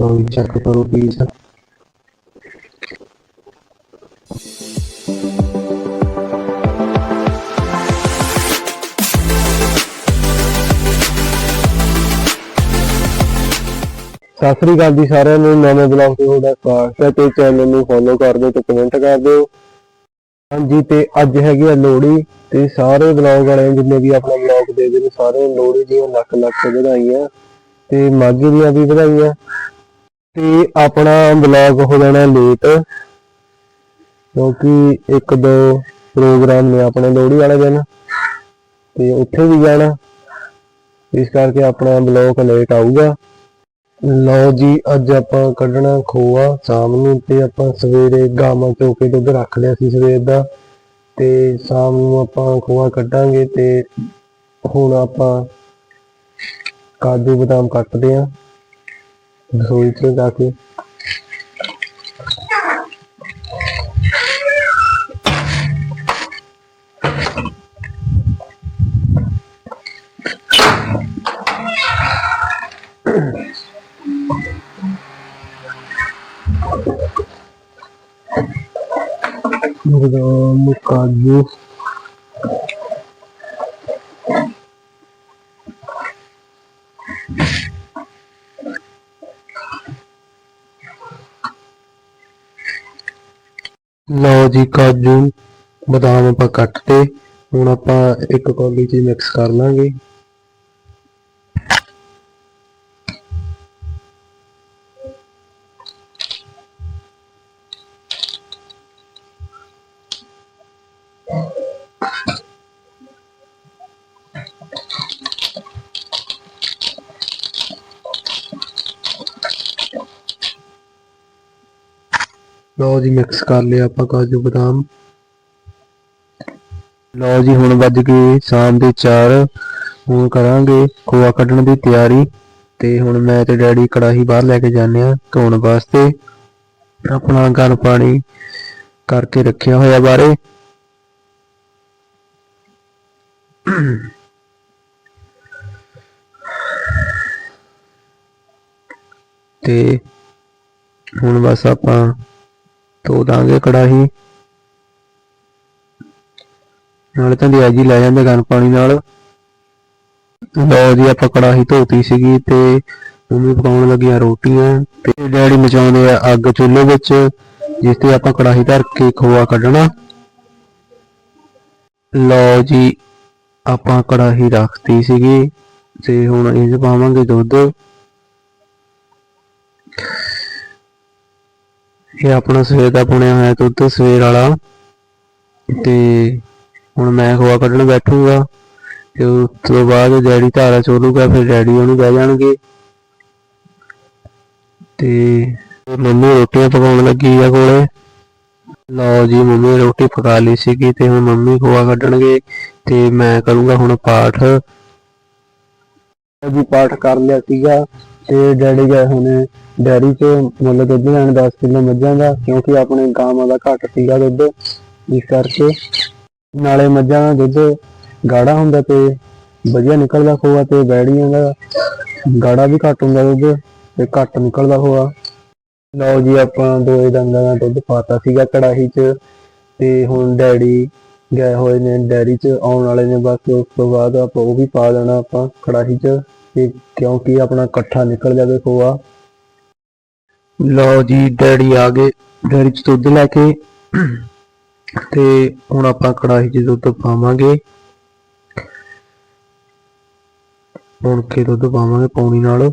ਲਓ ਜੀ ਚੈੱਕ ਕਰੋ ਪਲੀਜ਼ ਸਤਿ ਸ੍ਰੀ ਅਕਾਲ ਜੀ ਸਾਰਿਆਂ ਨੂੰ ਨਵੇਂ ਬਲੌਗ ਤੇ ਤੁਹਾਡਾ ਸਵਾਗਤ ਹੈ ਤੇ ਚੈਨਲ ਨੂੰ ਫੋਲੋ ਕਰ ਦਿਓ ਤੇ ਕਮੈਂਟ ਕਰ ਦਿਓ ਹਾਂਜੀ, ਤੇ ਅੱਜ ਹੈਗੀ ਆ ਲੋਹੜੀ ਤੇ ਸਾਰੇ ਬਲੌਗ ਵਾਲਿਆਂ ਜਿੰਨੇ ਵੀ ਆਪਣਾ ਬਲੌਗ ਦੇਖਦੇ ਨੇ ਸਾਰੇ ਲੋਹੜੀ ਦੀਆਂ ਲੱਖ ਲੱਖ ਵਧਾਈਆਂ ਤੇ ਮਾਘੀ ਦੀਆਂ ਵੀ ਵਧਾਈਆਂ। ਤੇ ਆਪਣਾ ਬਲੌਗ ਹੋ ਜਾਣਾ ਲੇਟ ਕਿਉਂਕਿ ਇੱਕ ਦੋ ਪ੍ਰੋਗਰਾਮ ਨੇ ਆਪਣੇ ਲੋਹੜੀ ਵਾਲੇ ਦਿਨ, ਤੇ ਉੱਥੇ ਵੀ ਜਾਣਾ। ਇਸ ਕਰਕੇ ਆਪਣਾ ਬਲੌਗ ਲੇਟ ਆਊਗਾ। ਲਓ ਜੀ, ਅੱਜ ਆਪਾਂ ਕੱਢਣਾ ਖੋਆ ਸ਼ਾਮ ਨੂੰ, ਤੇ ਆਪਾਂ ਸਵੇਰੇ ਗਾਵਾਂ ਚੋ ਕੇ ਦੁੱਧ ਰੱਖ ਲਿਆ ਸੀ ਸਵੇਰ ਦਾ, ਤੇ ਸ਼ਾਮ ਨੂੰ ਆਪਾਂ ਖੋਆ ਕੱਢਾਂਗੇ, ਤੇ ਹੁਣ ਆਪਾਂ ਕਾਜੂ ਬਦਾਮ ਕੱਟਦੇ ਆਂ। ਰਸੋਈ 'ਚ ਜਾ ਕੇ ਲਓ ਜੀ, ਕਾਜੂ, ਬਦਾਮ ਆਪਾਂ ਕੱਟ ਤੇ ਹੁਣ ਆਪਾਂ ਇੱਕ ਕੌਲੀ 'ਚ ਮਿਕਸ ਕਰ ਲਾਂਗੇ। ਲਓ ਜੀ ਮਿਕਸ ਕਰ ਲਿਆ ਆਪਾਂ ਕਾਜੂ ਬਦਾਮ। ਲਓ ਜੀ ਹੁਣ ਵੱਜ ਗਏ ਸ਼ਾਮ ਦੇ 4 ਹੁਣ ਕਰਾਂਗੇ ਖੋਆ ਕੱਢਣ ਦੀ ਤਿਆਰੀ। ਤੇ ਹੁਣ ਮੈਂ ਤੇ ਡੈਡੀ ਕੜਾਹੀ ਬਾਹਰ ਲੈ ਕੇ ਜਾਂਦੇ ਆ ਧੋਣ ਵਾਸਤੇ। ਆਪਣਾ ਗਰਮ ਪਾਣੀ ਕਰਕੇ ਰੱਖਿਆ ਹੋਇਆ ਬਾਰੇ। ਤੇ ਹੁਣ ਬਸ ਆਪਾਂ ਧੋ ਦਾਂਗੇ ਕੜਾਹੀ। ਨਾਲੇ ਤਾਂ ਜੀ ਲੈ ਜਾਂਦੇ ਗਰਮ ਪਾਣੀ ਨਾਲ। ਲਓ ਜੀ, ਆਪਾਂ ਕੜਾਹੀ ਧੋਤੀ ਸੀਗੀ ਤੇ ਮੰਮੀ ਪਕਾਉਣ ਲੱਗੀਆਂ ਰੋਟੀਆਂ ਤੇ ਡੈਡੀ ਮਚਾਉਂਦੇ ਆ ਅੱਗ ਚੁੱਲ੍ਹੇ ਵਿੱਚ, ਜਿਸ ਤੇ ਆਪਾਂ ਕੜਾਹੀ ਧਰ ਕੇ ਖੋਆ ਕੱਢਣਾ। ਲਓ ਜੀ, ਆਪਾਂ ਕੜਾਹੀ ਰੱਖਤੀ ਸੀਗੀ ਤੇ ਹੁਣ ਇਹ ਪਾਵਾਂਗੇ ਦੁੱਧ। ਇਹ ਆਪਣਾ ਸਵੇਰ ਦਾ ਪੁਣਿਆ ਹੋਇਆ ਦੁੱਧ ਸਵੇਰ ਵਾਲਾ। ਤੇ ਹੁਣ ਮੈਂ ਖੋਆ ਕੱਢਣ ਬੈਠੂਗਾ। ਤੇ ਉਸ ਤੋਂ ਬਾਅਦ ਡੈਡੀ ਧਾਰਾ ਚੋਲੂਗਾ, ਫਿਰ ਡੈਡੀ ਉਹਨੂੰ ਬਹਿ ਜਾਣਗੇ। ਤੇ ਮੰਮੀ ਰੋਟੀਆਂ ਪਕਾਉਣ ਲੱਗੀ ਆ ਕੋਲੇ। ਲਓ ਜੀ, ਮੰਮੀ ਨੇ ਰੋਟੀ ਪਕਾ ਲਈ ਸੀਗੀ ਤੇ ਹੁਣ ਮੰਮੀ ਖੋਆ ਕੱਢਣਗੇ ਤੇ ਮੈਂ ਕਰੂੰਗਾ ਹੁਣ ਪਾਠ। ਜੀ ਪਾਠ ਕਰ ਲਿਆ ਸੀਗਾ। ਤੇ ਡੈਡੀ ਗਏ ਹੁਣੇ ਡੈਰੀ 'ਚ, ਮੁੱਲ ਦੁੱਧ ਲੈਣ 10 ਕਿਲੋ ਮੱਝਾਂ ਦਾ, ਕਿਉਂਕਿ ਆਪਣੇ ਗਾਵਾਂ ਦਾ ਘੱਟ ਸੀਗਾ ਦੁੱਧ, ਇਸ ਕਰਕੇ ਨਾਲੇ ਮੱਝਾਂ ਦਾ ਦੁੱਧ ਗਾੜਾ ਹੁੰਦਾ ਤੇ ਵਧੀਆ ਨਿਕਲਦਾ ਖੋਆ ਤੇ ਬੈੜੀਆਂ ਦਾ ਗਾੜਾ ਵੀ ਘੱਟ ਹੁੰਦਾ ਦੁੱਧ ਤੇ ਘੱਟ ਨਿਕਲਦਾ ਖੋਆ। ਲਓ ਜੀ, ਆਪਾਂ ਦੋਏ ਡੰਗਾਂ ਦਾ ਦੁੱਧ ਪਾਤਾ ਸੀਗਾ ਕੜਾਹੀ 'ਚ ਤੇ ਹੁਣ ਡੈਡੀ ਗਏ ਹੋਏ ਨੇ ਡੈਰੀ 'ਚ, ਆਉਣ ਵਾਲੇ ਨੇ ਬਸ ਉਸ ਤੋਂ ਬਾਅਦ ਆਪਾਂ ਉਹ ਵੀ ਪਾ ਦੇਣਾ ਆਪਾਂ ਕੜਾਹੀ 'ਚ। ਤੇ ਕਿਉਂਕਿ ਆਪਣਾ ਇਕੱਠਾ ਨਿਕਲ ਜਾਵੇ ਖੋਆ ਲਓ ਜੀ, ਡੈਡੀ ਆ ਗਏ, ਡੈਡੀ 'ਚ ਦੁੱਧ ਲੈ ਕੇ। ਤੇ ਹੁਣ ਆਪਾਂ ਕੜਾਹੀ 'ਚ ਦੁੱਧ ਪਾਵਾਂਗੇ। ਹੁਣ ਕੇ ਦੁੱਧ ਪਾਵਾਂਗੇ ਪੌਣੀ ਨਾਲ।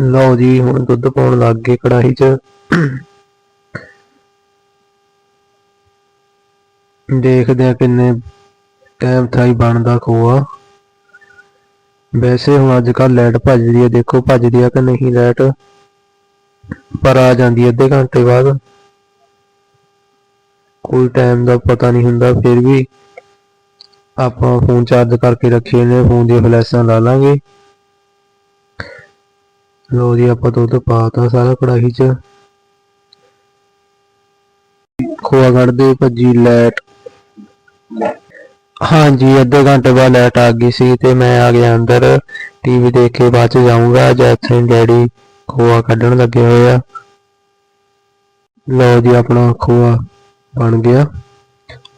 ਲਓ ਜੀ, ਹੁਣ ਦੁੱਧ ਪਾਉਣ ਲੱਗ ਗਏ ਕੜਾਹੀ 'ਚ। ਦੇਖਦੇ ਆ ਕਿੰਨੇ ਟਾਈਮ ਥਾਈ ਬਣਦਾ ਖੋਆ। ਵੈਸੇ ਹੁਣ ਅੱਜ ਕੱਲ ਲਾਈਟ ਭੱਜਦੀ ਹੈ, ਦੇਖੋ ਭੱਜਦੀ ਹੈ ਕਿ ਨਹੀਂ ਲਾਈਟ ਪਰ ਆ ਜਾਂਦੀ ਹੈ ਅੱਧੇ ਘੰਟੇ ਬਾਅਦ। ਕੋਈ ਟਾਈਮ ਦਾ ਪਤਾ ਨਹੀਂ ਹੁੰਦਾ, ਫਿਰ ਵੀ ਆਪਾਂ ਫੋਨ ਚਾਰਜ ਕਰਕੇ ਰੱਖੇ ਨੇ ਫੋਨ ਦੀਆਂ ਫਲੈਸ਼ਾਂ ਲਾ ਲਾਂਗੇ। ਲੋ ਜੀ, ਆਪਾਂ ਦੁੱਧ ਪਾਤਾ ਸਾਰਾ ਕੜਾਹੀ 'ਚ। ਖੋਆ ਕੱਢਦੇ, ਭੱਜੀ ਲਾਈਟ ਹਾਂਜੀ, ਅੱਧੇ ਘੰਟੇ ਬਾਅਦ ਲਾਈਟ ਆ ਗਈ ਸੀ ਤੇ ਮੈਂ ਆ ਗਿਆ ਅੰਦਰ। ਟੀਵੀ ਦੇਖ ਕੇ ਬਾਅਦ ਚ ਜਾਊਂਗਾ ਜਦ ਡੈਡੀ ਖੋਆ ਕੱਢਣ ਲੱਗੇ ਹੋਏ ਆ। ਲਓ ਜੀ, ਆਪਣਾ ਖੋਆ ਬਣ ਗਿਆ।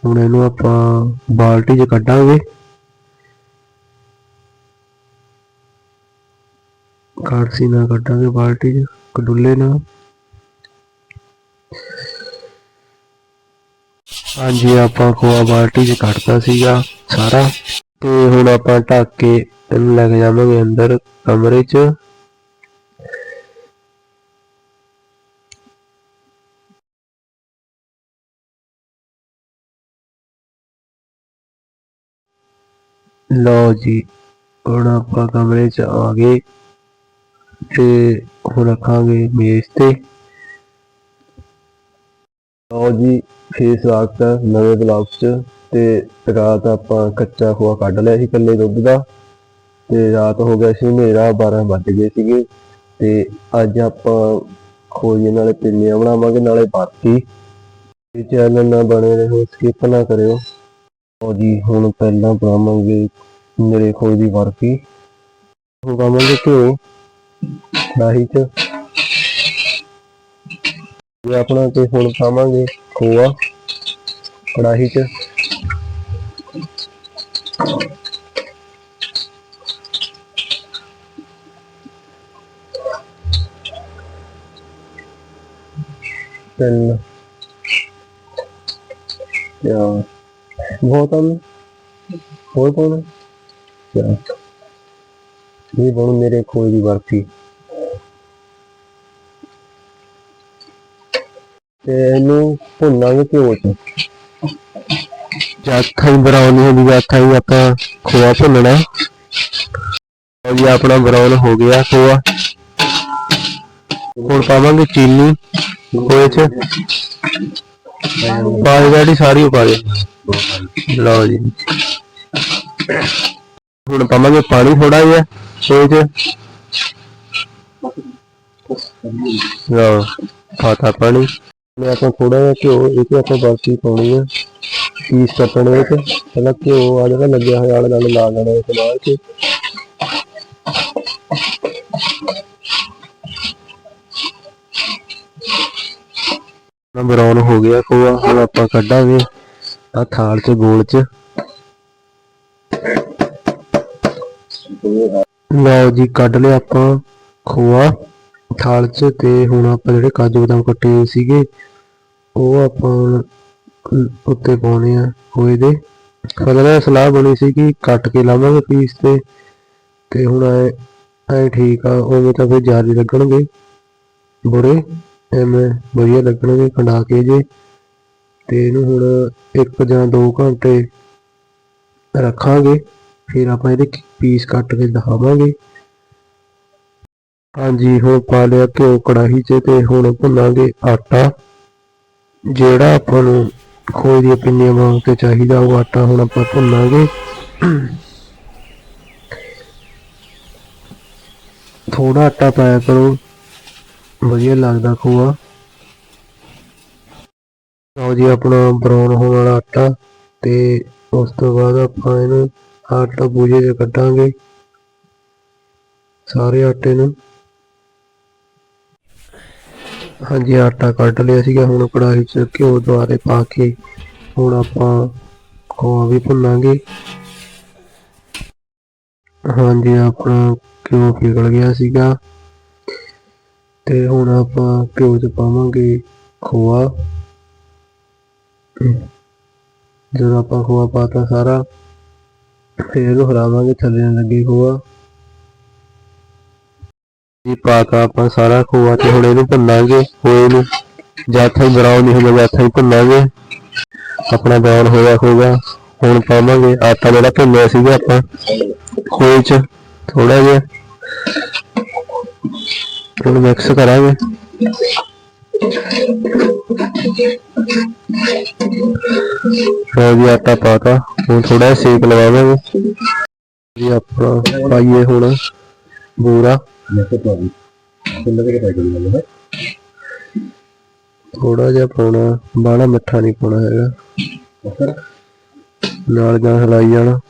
ਹੁਣ ਇਹਨੂੰ ਆਪਾਂ ਬਾਲਟੀ 'ਚ ਕੱਢਾਂਗੇ। ਕਾੜਸੀ ਨਾਲ ਕੱਢਾਂਗੇ ਬਾਲਟੀ 'ਚ, ਕਡੁੱਲੇ ਨਾਲ। ਹਾਂਜੀ, ਆਪਾਂ ਖੋਆ ਬਾਲਟੀ 'ਚ ਕੱਢਤਾ ਸੀਗਾ ਸਾਰਾ। ਤੇ ਹੁਣ ਆਪਾਂ ਢੱਕ ਕੇ ਇਹਨੂੰ ਲੈ ਕੇ ਜਾਵਾਂਗੇ ਅੰਦਰ ਕਮਰੇ 'ਚ। ਲਓ ਜੀ, ਹੁਣ ਆਪਾਂ ਕਮਰੇ 'ਚ ਆ ਗਏ। ਤੇ ਹੁਣ ਰੱਖਾਂਗੇ ਮੇਜ਼ ਤੇ। ਲਓ ਜੀ ਫੇਰ ਸਵਾਗਤ ਹੈ ਨਵੇਂ ਬਲੌਗ 'ਚ ਤੇ ਰਾਤ ਆਪਾਂ ਕੱਚਾ ਖੋਆ ਕੱਢ ਲਿਆ ਸੀ ਇਕੱਲੇ ਦੁੱਧ ਦਾ ਤੇ ਰਾਤ ਹੋ ਗਿਆ ਸੀ ਹਨੇਰਾ 12 ਵੱਜ ਗਏ ਸੀਗੇ ਤੇ ਅੱਜ ਆਪਾਂ ਖੋਏ ਨਾਲੇ ਪਿੰਨੀਆਂ ਬਣਾਵਾਂਗੇ, ਨਾਲੇ ਬਾਤੀ ਤੇ ਚੈਨਲ ਨਾਲ ਬਣੇ ਰਹੋ ਸਕਿਪ ਨਾ ਕਰਿਓ। ਲਓ ਜੀ, ਹੁਣ ਪਹਿਲਾਂ ਬਣਾਵਾਂਗੇ ਮੇਰੇ ਖੋਏ ਦੀ ਬਰਫੀ। ਹੁਣ ਪਾਵਾਂਗੇ ਘਿਓ। ਕੜਾਹੀ 'ਚ। ਇਹ ਆਪਣਾ ਤੇ ਹੁਣ ਖਾਵਾਂਗੇ ਖੋਆ ਕੜਾਹੀ 'ਚ ਤਿੰਨ ਚਾਰ ਬਹੁਤ ਆ ਹੋਰ ਕੌਣ ਚਾਰ ਇਹ ਬਣੂ ਮੇਰੇ ਖੋਏ ਦੀ ਬਰਫੀ ਤੇ ਇਹਨੂੰ ਭੁੰਨਾਂਗੇ ਘਿਓ ਚ। ਜਦ ਤਾਈਂ ਬਰਾਉਨ ਹੁੰਦੀ ਜਦ ਤਾਈਂ ਆਪਾਂ ਖੋਆ ਭੁੰਨਣਾ। ਜੀ, ਆਪਣਾ ਬਰਾਉਨ ਹੋ ਗਿਆ ਖੋਆ। ਹੁਣ ਪਾਵਾਂਗੇ ਚੀਨੀ ਖੋਏ ਚ। ਪਾ ਦੇ ਸਾਰੀ ਓ ਪਾ ਦੇ ਲਓ ਜੀ। ਹੁਣ ਪਾਵਾਂਗੇ ਪਾਣੀ ਥੋੜਾ ਜਿਹਾ ਖੋਏ ਚ। ਲਓ ਪਾਤਾ ਪਾਣੀ। ਮੈਂ ਆਪਾਂ ਥੋੜਾ ਜਿਹਾ ਘਿਓ ਇਹ ਤੇ ਆਪਾਂ ਬਰਫੀ ਪਾਉਣੀ ਆ, ਪੀਸ ਕੱਟਣੇ ਵਿੱਚ ਪਹਿਲਾਂ ਘਿਓ ਆ ਜਿਹੜਾ ਲੱਗਿਆ ਹੋਇਆ ਆਲੇ ਦੁਆਲੇ ਲਾ ਲੈਣਾ ਇਸ ਬਾਅਦ ਚ ਨਾ ਬਰਾਉਨ ਹੋ ਗਿਆ ਖੋਆ ਹੁਣ ਆਪਾਂ ਕੱਢਾਂਗੇ ਆ ਥਾਲ ਚ ਗੋਲ ਚ। ਲਓ ਜੀ, ਕੱਢ ਲਿਆ ਆਪਾਂ ਖੋਆ ਥਾਲ ਚ ਤੇ ਹੁਣ ਆਪਾਂ ਜਿਹੜੇ ਕਾਜੂ ਬਦਾਮ ਕੱਟੇ ਹੋਏ ਸੀਗੇ ਉਹ ਆਪਾਂ ਹੁਣ ਉੱਤੇ ਪਾਉਣੇ ਆ ਹੋਏ ਦੇ। ਪਹਿਲਾਂ ਸਲਾਹ ਬਣੀ ਸੀ ਕਿ ਕੱਟ ਕੇ ਲਾਵਾਂਗੇ ਪੀਸ ਤੇ ਤੇ ਹੁਣ ਐ ਐ ਠੀਕ ਆ, ਉਵੇਂ ਤਾਂ ਫਿਰ ਜਾਰੀ ਲੱਗਣਗੇ ਬੁਰੇ, ਐਵੇਂ ਵਧੀਆ ਲੱਗਣਗੇ ਖੰਡਾ ਕੇ ਜੇ। ਤੇ ਇਹਨੂੰ ਹੁਣ ਇੱਕ ਜਾਂ 2 ਘੰਟੇ ਰੱਖਾਂਗੇ, ਫਿਰ ਆਪਾਂ ਇਹਦੇ ਪੀਸ ਕੱਟ ਕੇ ਦਿਖਾਵਾਂਗੇ। ਹਾਂਜੀ, ਹੁਣ ਪਾ ਲਿਆ ਘਿਓ ਕੜਾਹੀ 'ਚ ਤੇ ਹੁਣ ਭੁੰਨਾਂਗੇ ਆਟਾ। ਜਿਹੜਾ ਆਪਾਂ ਨੂੰ ਖੋਏ ਦੀਆਂ ਪਿੰਨੀਆਂ ਵਾਂਗ ਤੇ ਚਾਹੀਦਾ, ਉਹ ਆਟਾ ਹੁਣ ਆਪਾਂ ਭੁੰਨਾਂਗੇ। ਥੋੜਾ ਆਟਾ ਪਾਇਆ ਕਰੋ। ਵਧੀਆ ਲੱਗਦਾ ਖੋਆ। ਲਓ ਜੀ, ਆਪਣਾ ਬਰਾਉਨ ਹੋਣ ਵਾਲਾ ਆਟਾ ਤੇ ਉਸ ਤੋਂ ਬਾਅਦ ਆਪਾਂ ਇਹਨੂੰ ਆਟਾ ਬੂਝੇ 'ਚ ਕੱਢਾਂਗੇ। ਸਾਰੇ ਆਟੇ ਨੂੰ। ਹਾਂਜੀ, ਆਟਾ ਕੱਢ ਲਿਆ ਸੀਗਾ, ਹੁਣ ਕੜਾਹੀ 'ਚ ਘਿਓ ਦੁਆਰੇ ਪਾ ਕੇ ਹੁਣ ਆਪਾਂ ਖੋਆ ਵੀ ਭੁੰਨਾਂਗੇ। ਹਾਂਜੀ, ਆਪਣਾ ਘਿਓ ਪਿਘਲ ਗਿਆ ਸੀਗਾ। ਤੇ ਹੁਣ ਆਪਾਂ ਘਿਓ 'ਚ ਪਾਵਾਂਗੇ ਖੋਆ। ਜਦੋਂ ਆਪਾਂ ਖੋਆ ਪਾਤਾ ਸਾਰਾ, ਫੇਰ ਇਹਨੂੰ ਹਲਾਵਾਂਗੇ ਥੱਲੇ ਨਾ ਲੱਗੇ ਖੋਆ। ਜੀ ਪਾਤਾ ਆਪਾਂ ਸਾਰਾ ਖੋਆ ਤੇ ਹੁਣ ਇਹਨੂੰ ਭੁੰਨਾਂਗੇ, ਖੋਏ ਨੂੰ। ਜਦ ਤੱਕ ਬਰਾਉਨ ਨਹੀਂ ਹੁੰਦਾ ਜਦ ਤੱਕ ਭੁੰਨਾਂਗੇ। ਆਪਣਾ ਬਰਾਉਨ ਹੋਇਆ ਖੋਆ ਹੁਣ ਪਾਵਾਂਗੇ ਆਟਾ ਜਿਹੜਾ ਭੁੰਨਿਆ ਸੀਗਾ ਆਪਾਂ, ਖੋਏ 'ਚ ਥੋੜਾ ਜਿਹਾ। ਹੁਣ ਮਿਕਸ ਕਰਾਂਗੇ। ਜੀ, ਆਟਾ ਪਾਤਾ। ਹੁਣ ਥੋੜਾ ਸੇਕ ਲਵਾਵਾਂਗੇ। ਜੀ ਆਪਣਾ ਪਾਈਏ ਹੁਣ ਬੂਰਾ। ਥੋੜਾ ਜਿਹਾ ਪਾਉਣਾ, ਬਾਹਲਾ ਮਿੱਠਾ ਨਹੀਂ ਪਾਉਣਾ ਹੈਗਾ। ਨਾਲ ਜਾਂ ਹਲਾਈ ਜਾਣਾ।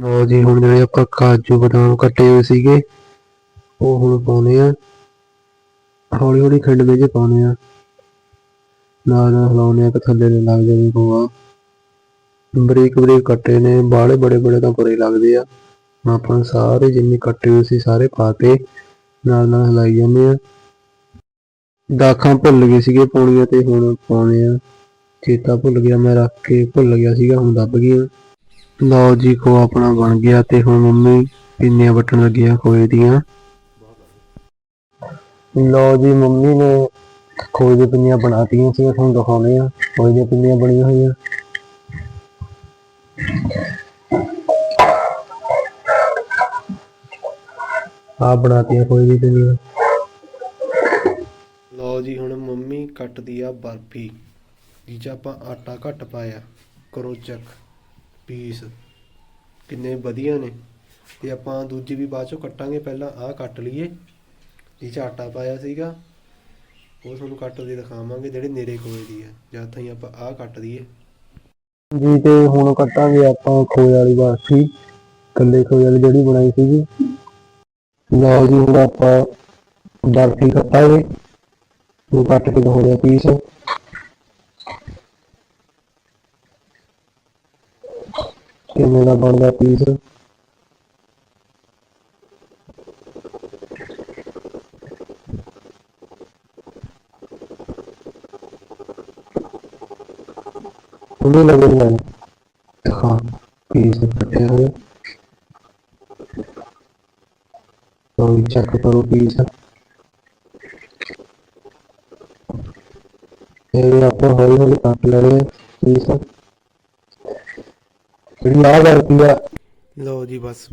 ਲਓ ਜੀ, ਹੁਣ ਜਿਹੜੇ ਆਪਾਂ ਕਾਜੂ ਬਦਾਮ ਕੱਟੇ ਹੋਏ ਸੀਗੇ, ਉਹ ਹੁਣ ਪਾਉਣੇ ਆ। ਹੌਲੀ ਹੌਲੀ ਖੰਡਵੇਂ ਚ ਪਾਉਣੇ ਆ। ਨਾਲ ਨਾਲ ਹਿਲਾਉਣੇ ਆ ਕਿ ਥੱਲੇ ਲੱਗ ਜਾਵੇ ਗੋਆ ਬਰੀਕ ਬਰੀਕ ਕੱਟੇ ਨੇ, ਬਾਹਲੇ ਬੜੇ ਬੜੇ ਤਾਂ ਬੁਰੇ ਲੱਗਦੇ ਆ। ਹੁਣ ਆਪਾਂ ਸਾਰੇ ਜਿੰਨੇ ਕੱਟੇ ਹੋਏ ਸੀ, ਸਾਰੇ ਪਾਤੇ ਨਾਲ ਨਾਲ ਹਿਲਾਈ ਜਾਂਦੇ ਆ। ਦਾਖਾਂ ਭੁੱਲ ਗਏ ਸੀਗੇ ਪਾਉਣੀਆਂ ਤੇ, ਹੁਣ ਪਾਉਣੇ ਆ। ਚੇਤਾ ਭੁੱਲ ਗਿਆ ਮੈਂ, ਰੱਖ ਕੇ ਭੁੱਲ ਗਿਆ ਸੀਗਾ, ਹੁਣ ਦੱਬ ਗਈਆਂ ਲਓ ਜੀ ਖੋ ਆਪਣਾ ਬਣ ਗਿਆ ਤੇ ਹੁਣ ਮੰਮੀ ਪਿੰਨੀਆਂ ਵੱਟਣ ਲੱਗੀਆਂ ਖੋਏ ਦੀਆਂ। ਲਓ ਜੀ, ਮੰਮੀ ਨੇ ਖੋਏ ਦੀਆਂ ਪਿੰਨੀਆਂ ਬਣਾਤੀਆਂ ਸੀ ਤੁਹਾਨੂੰ ਦਿਖਾਉਣੇ ਆ। ਖੋਏ ਦੀਆਂ ਪਿੰਨੀਆਂ ਬਣੀਆਂ ਹੋਈਆਂ। ਆ ਬਣਾਤੀਆਂ ਖੋਏ ਦੀਆਂ ਪਿੰਨੀਆਂ ਲਓ ਜੀ, ਹੁਣ ਮੰਮੀ ਕੱਟਦੀ ਆ ਬਰਫੀ। ਜਿਹ ਆਪਾਂ ਆਟਾ ਘੱਟ ਪਾਇਆ, ਕਰੋ ਚੈੱਕ ਪੀਸ ਕਿੰਨੇ ਵਧੀਆ ਨੇ। ਤੇ ਆਪਾਂ ਦੂਜੀ ਵੀ ਬਾਅਦ ਚੋਂ ਕੱਟਾਂਗੇ, ਪਹਿਲਾਂ ਆਹ ਕੱਟ ਲਈਏ। ਜਿਹ ਆਟਾ ਪਾਇਆ ਸੀਗਾ, ਉਹ ਤੁਹਾਨੂੰ ਕੱਟ ਕੇ ਦਿਖਾਵਾਂਗੇ, ਜਿਹੜੇ ਨੇਰੇ ਖੋਏ ਦੀ ਆ। ਜਾਂ ਤਾਂ ਹੀ ਆਪਾਂ ਆਹ ਕੱਟ ਦਈਏ। ਜੀ, ਤੇ ਹੁਣ ਕੱਟਾਂਗੇ ਆਪਾਂ ਖੋਏ ਵਾਲੀ ਬਰਫੀ ਕੱਲੇ ਖੋਏ ਵਾਲੀ ਜਿਹੜੀ ਬਣਾਈ ਸੀਗੀ। ਲਓ ਜੀ, ਹੁਣ ਆਪਾਂ ਬਰਫੀ ਕੱਟਾਂਗੇ। ਉਹ ਕੱਟ ਕੇ ਦਿਖਾਉਂਦੇ ਆ ਪੀਸ। ਕਿਵੇਂ ਦਾ ਬਣਦਾ ਪੀਸ। ਉਹਨੇ ਲੱਗੇ ਨੇ ਹਾਂ ਪੀਸ ਕੱਟੇ ਹੋਏ ਲਓ ਜੀ ਚੈੱਕ ਕਰੋ ਪੀਸ ਇਹ ਆਪਾਂ ਹੌਲੀ ਹੌਲੀ ਕੱਟ ਲੈਣੇ ਆ ਪੀਸ ਆ ਲਓ ਜੀ, ਬਸ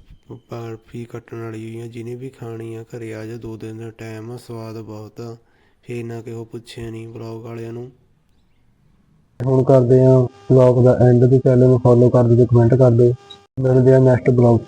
ਬਰਫੀ ਕੱਟਣ ਵਾਲੀ ਹੋਈ ਆ ਜਿਹਨੇ ਵੀ ਖਾਣੀ ਆ ਘਰੇ ਆ ਜਾ ਦੋ ਦਿਨ ਦਾ ਟਾਈਮ ਆ ਸਵਾਦ ਬਹੁਤ ਆ। ਫੇਰ ਨਾ ਕਿਹੋ ਪੁੱਛਿਆ ਨਹੀਂ ਬਲੌਗ ਵਾਲਿਆਂ ਨੂੰ। ਹੁਣ ਕਰਦੇ ਆ ਵਲੌਗ ਦਾ ਐਂਡ ਤੇ ਚੈਨਲ ਨੂੰ ਫੋਲੋ ਕਰ ਦਿਓ ਕਮੈਂਟ ਕਰ ਦਿਓ। ਮਿਲਦੇ ਆ ਨੈਕਸਟ ਵਲੌਗ